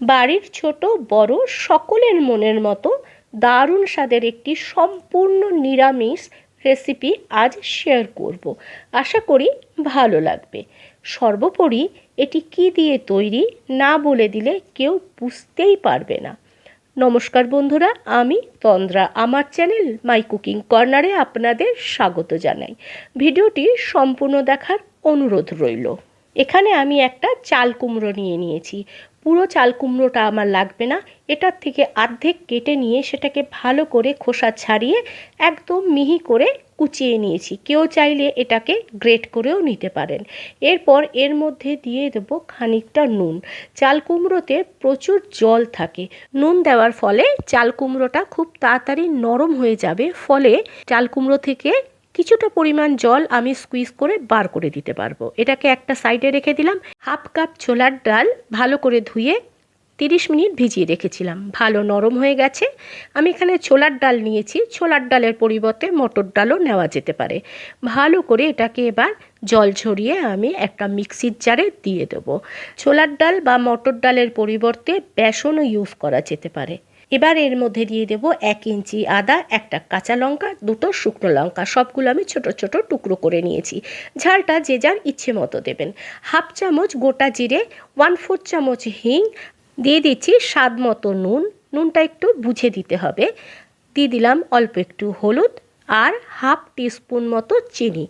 বাড়ির ছোট, বড় সকলের মনের মতো দারুণ স্বাদের একটি সম্পূর্ণ নিরামিষ রেসিপি আজ শেয়ার করব। আশা করি ভালো লাগবে। সর্বোপরি এটি কি দিয়ে তৈরি না বলে দিলে কেউ বুঝতেই পারবে না। নমস্কার বন্ধুরা, আমি তন্দ্রা। আমার চ্যানেল মাই কুকিং কর্নারে আপনাদের স্বাগত জানাই। ভিডিওটি সম্পূর্ণ দেখার অনুরোধ রইল। এখানে আমি একটা চাল কুমড়ো নিয়ে নিয়েছি। পুরো চাল কুমড়োটা আমার লাগবে না। এটার থেকে অর্ধেক কেটে নিয়ে সেটাকে ভালো করে খোসা ছাড়িয়ে একদম মিহি করে কুচিয়ে নিয়েছি। কেউ চাইলে এটাকে গ্রেট করেও নিতে পারেন। এরপর এর মধ্যে দিয়ে দেবো খানিকটা নুন। চাল কুমড়োতে প্রচুর জল থাকে। নুন দেওয়ার ফলে চাল কুমড়োটা খুব তাড়াতাড়ি নরম হয়ে যাবে। ফলে চাল কুমড়ো থেকে কিছুটা পরিমাণ জল আমি স্কুইজ করে বার করে দিতে পারব। এটাকে একটা সাইডে রেখে দিলাম। হাফ কাপ ছোলার ডাল ভালো করে ধুয়ে তিরিশ মিনিট ভিজিয়ে রেখেছিলাম। ভালো নরম হয়ে গেছে। আমি এখানে ছোলার ডাল নিয়েছি। ছোলার ডালের পরিবর্তে মটর ডালও নেওয়া যেতে পারে। ভালো করে এটাকে এবার জল ঝরিয়ে আমি একটা মিক্সির জারে দিয়ে দেবো। ছোলার ডাল বা মটর ডালের পরিবর্তে বেসনও ইউজ করা যেতে পারে। এবার এর মধ্যে দিয়ে দেব এক ইঞ্চি আদা, একটা কাঁচা লঙ্কা, দুটো শুকনো লঙ্কা। সবগুলো আমি ছোট ছোট টুকরো করে নিয়েছি। ঝালটা যে যার ইচ্ছে মতো দেবেন। হাফ চামচ গোটা জিরে ওয়ান ফোর চামচ হিং, দিয়ে দিচ্ছি স্বাদ মতো নুন। নুনটা একটু বুঝে দিতে হবে। দিয়ে দিলাম অল্প একটু হলুদ আর হাফ টিস্পুন মতো চিনি।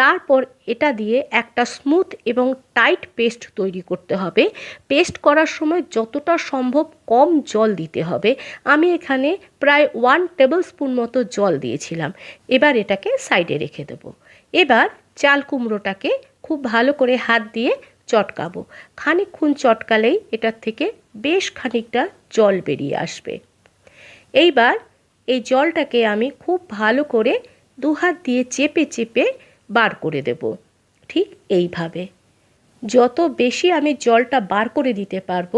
তারপর এটা দিয়ে একটা স্মুথ এবং টাইট পেস্ট তৈরি করতে হবে। পেস্ট করার সময় যতটা সম্ভব কম জল দিতে হবে। আমি এখানে প্রায় ওয়ান টেবিল স্পুন মতো জল দিয়েছিলাম। এবার এটাকে সাইডে রেখে দেবো। এবার চাল কুমড়োটাকে খুব ভালো করে হাত দিয়ে চটকাবো। খানিকক্ষণ চটকালেই এটার থেকে বেশ খানিকটা জল বেরিয়ে আসবে। এইবার এই জলটাকে আমি খুব ভালো করে দু হাত দিয়ে চেপে চেপে বার করে দেব। ঠিক এইভাবে। যত বেশি আমি জলটা বার করে দিতে পারব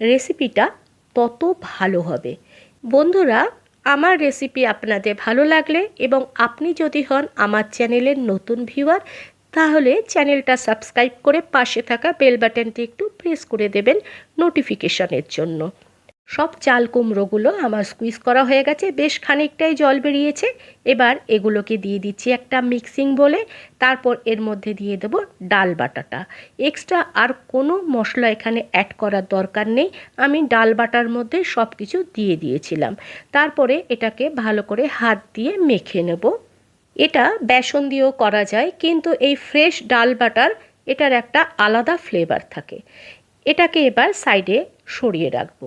রেসিপিটা তত ভালো হবে। বন্ধুরা, আমার রেসিপি আপনাদের ভালো লাগলে এবং আপনি যদি হন আমার চ্যানেলের নতুন ভিউয়ার তাহলে চ্যানেলটা সাবস্ক্রাইব করে পাশে থাকা বেল বাটনটি একটু প্রেস করে দেবেন নোটিফিকেশানের জন্য। সব চাল কুমড়োগুলো আমার স্কুইজ করা হয়ে গেছে, বেশ খানিকটাই জল বেরিয়েছে। এবার এগুলোকে দিয়ে দিচ্ছি একটা মিক্সিং বলে, তারপর এর মধ্যে দিয়ে দেবো ডাল বাটাটা। এক্সট্রা আর কোনো মশলা এখানে অ্যাড করার দরকার নেই, আমি ডাল বাটার মধ্যে সব কিছু দিয়ে দিয়েছিলাম। তারপরে এটাকে ভালো করে হাত দিয়ে মেখে নেব। এটা বেসন দিয়েও করা যায়, কিন্তু এই ফ্রেশ ডাল বাটার এটার একটা আলাদা ফ্লেভার থাকে। এটাকে এবার সাইডে সরিয়ে রাখব।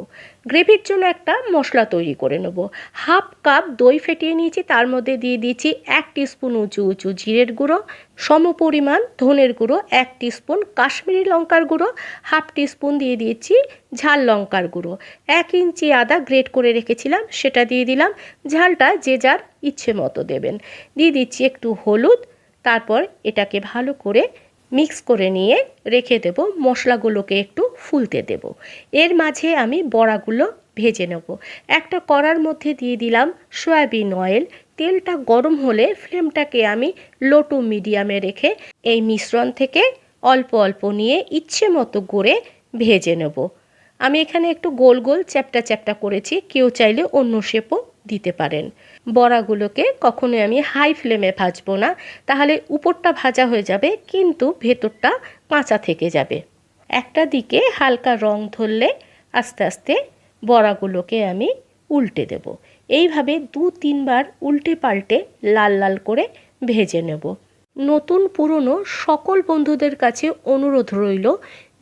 গ্রেভির জন্য একটা মশলা তৈরি করে নেব। হাফ কাপ দই ফেটিয়ে নিয়েছি, তার মধ্যে দিয়ে দিয়েছি এক টিস্পুন উঁচু উঁচু জিরের গুঁড়ো সম পরিমাণ ধনের গুঁড়ো এক টিস্পুন কাশ্মীরি লঙ্কার গুঁড়ো, হাফ টিস্পুন দিয়ে দিয়েছি ঝাল লঙ্কার গুঁড়ো। এক ইঞ্চি আদা গ্রেট করে রেখেছিলাম, সেটা দিয়ে দিলাম, ঝালটা যে যার ইচ্ছে মতো দেবেন। দিয়ে দিচ্ছি একটু হলুদ, তারপর এটাকে ভালো করে মিক্স করে নিয়ে রেখে দেব। মশলাগুলোকে একটু ফুলতে দেব। এর মাঝে আমি বড়াগুলো ভেজে নেব। একটা কড়ার মধ্যে দিয়ে দিলাম সয়াবিন অয়েল। তেলটা গরম হলে ফ্লেমটাকে আমি লো টু মিডিয়ামে রেখে এই মিশ্রণ থেকে অল্প অল্প নিয়ে ইচ্ছে মতো করে ভেজে নেব। আমি এখানে একটু গোল গোল চ্যাপটা চ্যাপটা করেছি। কেউ চাইলে অন্য শেপও দিতে পারেন। বড়াগুলোকে কখনোই আমি হাই ফ্লেমে ভাজবো না। তাহলে উপরটা ভাজা হয়ে যাবে, কিন্তু ভেতরটা কাঁচা থেকে যাবে। একটা দিকে হালকা রং ধরলে আস্তে আস্তে বড়াগুলোকে আমি উল্টে দেব। এইভাবে দু তিনবার উল্টে পাল্টে লাল লাল করে ভেজে নেব। নতুন পুরনো সকল বন্ধুদের কাছে অনুরোধ রইল,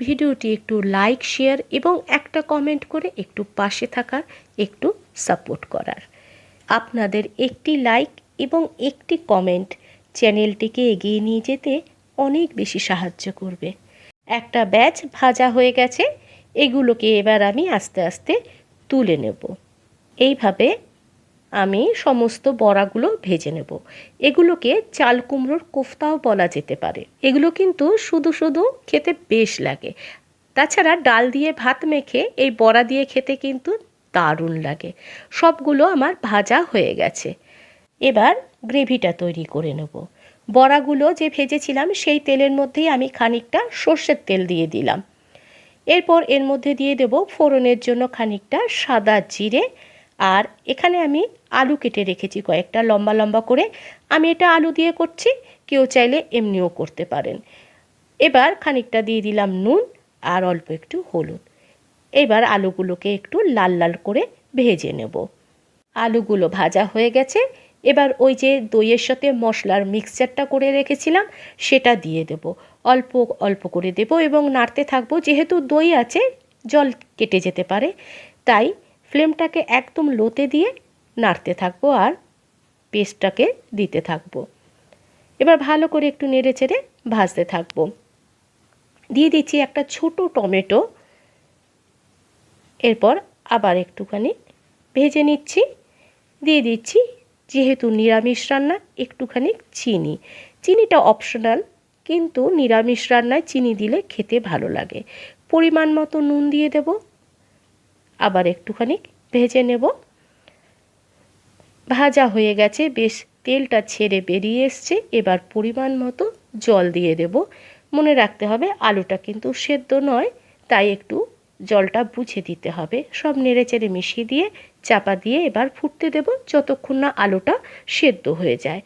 ভিডিওটি একটু লাইক শেয়ার এবং একটা কমেন্ট করে একটু পাশে থাকার একটু সাপোর্ট করার। আপনাদের একটি লাইক এবং একটি কমেন্ট চ্যানেলটিকে এগিয়ে নিয়ে যেতে অনেক বেশি সাহায্য করবে। একটা ব্যাচ ভাজা হয়ে গেছে, এগুলোকে এবার আমি আস্তে আস্তে তুলে নেব। এইভাবে আমি সমস্ত বড়াগুলো ভেজে নেব। এগুলোকে চাল কুমড়োর কোফতাও বলা যেতে পারে। এগুলো কিন্তু শুধু শুধু খেতে বেশ লাগে। তাছাড়া ডাল দিয়ে ভাত মেখে এই বড়া দিয়ে খেতে কিন্তু দারুণ লাগে। সবগুলো আমার ভাজা হয়ে গেছে। এবার গ্রেভিটা তৈরি করে নেব। বড়াগুলো যে ভেজেছিলাম, সেই তেলের মধ্যেই আমি খানিকটা সর্ষের তেল দিয়ে দিলাম। এরপর এর মধ্যে দিয়ে দেব ফোড়নের জন্য খানিকটা সাদা জিরে। আর এখানে আমি আলু কেটে রেখেছি কয়েকটা, লম্বা লম্বা করে। আমি এটা আলু দিয়ে করছি, কেউ চাইলে এমনিও করতে পারেন। এবার খানিকটা দিয়ে দিলাম নুন আর অল্প একটু হলুদ। এবার আলুগুলোকে একটু লাল লাল করে ভেজে নেব। আলুগুলো ভাজা হয়ে গেছে। এবার ওই যে দইয়ের সাথে মশলার মিক্সচারটা করে রেখেছিলাম, সেটা দিয়ে দেব। অল্প অল্প করে দেব এবং নাড়তে থাকব। যেহেতু দই আছে, জল কেটে যেতে পারে, তাই ফ্লেমটাকে একদম লোতে দিয়ে নাড়তে থাকব আর পেস্টটাকে দিতে থাকব। এবার ভালো করে একটু নেড়ে চেড়ে ভাজতে থাকব। দিয়ে দিচ্ছি একটা ছোট টমেটো। এরপর আবার একটুখানি ভেজে নিচ্ছি। দিয়ে দিচ্ছি যেহেতু নিরামিষ রান্না, একটুখানি চিনি। চিনিটা অপশনাল কিন্তু নিরামিষ রান্নায় চিনি দিলে খেতে ভালো লাগে। পরিমাণ মতো নুন দিয়ে দেব। আবার একটুখানি ভেজে নেব। ভাজা হয়ে গেছে, বেশ তেলটা ছেড়ে বেরিয়ে এসছে। এবার পরিমাণ মতো জল দিয়ে দেব। মনে রাখতে হবে, আলুটা কিন্তু সেদ্ধ নয়, তাই একটু জলটা বুঝে দিতে হবে। সব নেড়ে চেড়ে মিশিয়ে দিয়ে, চাপা দিয়ে এবার ফুটতে দেব যতক্ষণ না আলুটা সেদ্ধ হয়ে যায়।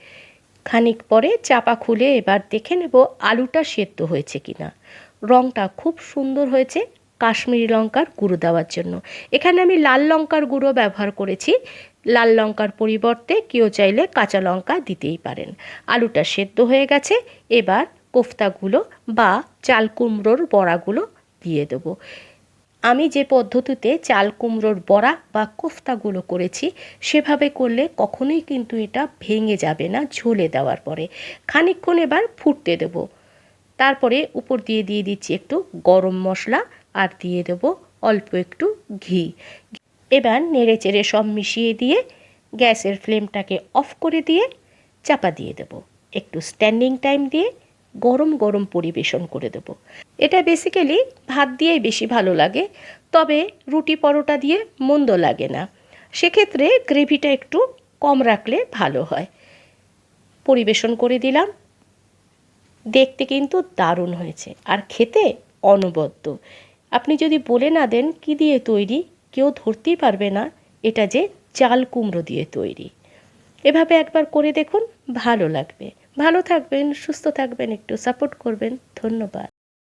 খানিক পরে চাপা খুলে এবার দেখে নেব আলুটা সেদ্ধ হয়েছে কিনা। রঙটা খুব সুন্দর হয়েছে কাশ্মীরি লঙ্কার গুঁড়ো দেওয়ার জন্য। এখানে আমি লাল লঙ্কার গুঁড়ো ব্যবহার করেছি। লাল লঙ্কার পরিবর্তে কেউ চাইলে কাঁচা লঙ্কা দিতেই পারেন। আলুটা সেদ্ধ হয়ে গেছে, এবার কোফতাগুলো বা চাল কুমড়োর বড়াগুলো দিয়ে দেবো। আমি যে পদ্ধতিতে চাল কুমড়োর বড়া বা কোফতাগুলো করেছি, সেভাবে করলে কখনোই কিন্তু এটা ভেঙে যাবে না ঝোলে দেওয়ার পরে। খানিকক্ষণ এবার ফুটতে দেব। তারপরে উপর দিয়ে দিয়ে দিচ্ছি একটু গরম মশলা আর দিয়ে দেব অল্প একটু ঘি। এবার নেড়ে চেড়ে সব মিশিয়ে দিয়ে গ্যাসের ফ্লেমটাকে অফ করে দিয়ে চাপা দিয়ে দেব। একটু স্ট্যান্ডিং টাইম দিয়ে গরম গরম পরিবেশন করে দেব। এটা বেসিক্যালি ভাত দিয়েই বেশি ভালো লাগে, তবে রুটি পরোটা দিয়ে মন্দ লাগে না। সেক্ষেত্রে গ্রেভিটা একটু কম রাখলে ভালো হয়। পরিবেশন করে দিলাম। দেখতে কিন্তু দারুণ হয়েছে। আর খেতে অনবদ্য। আপনি যদি বলে না দেন কি দিয়ে তৈরি, কেউ ধরতেই পারবে না এটা যে চাল কুমড়ো দিয়ে তৈরি। এভাবে একবার করে দেখুন, ভালো লাগবে। ভালো থাকবেন, সুস্থ থাকবেন, একটু সাপোর্ট করবেন। ধন্যবাদ।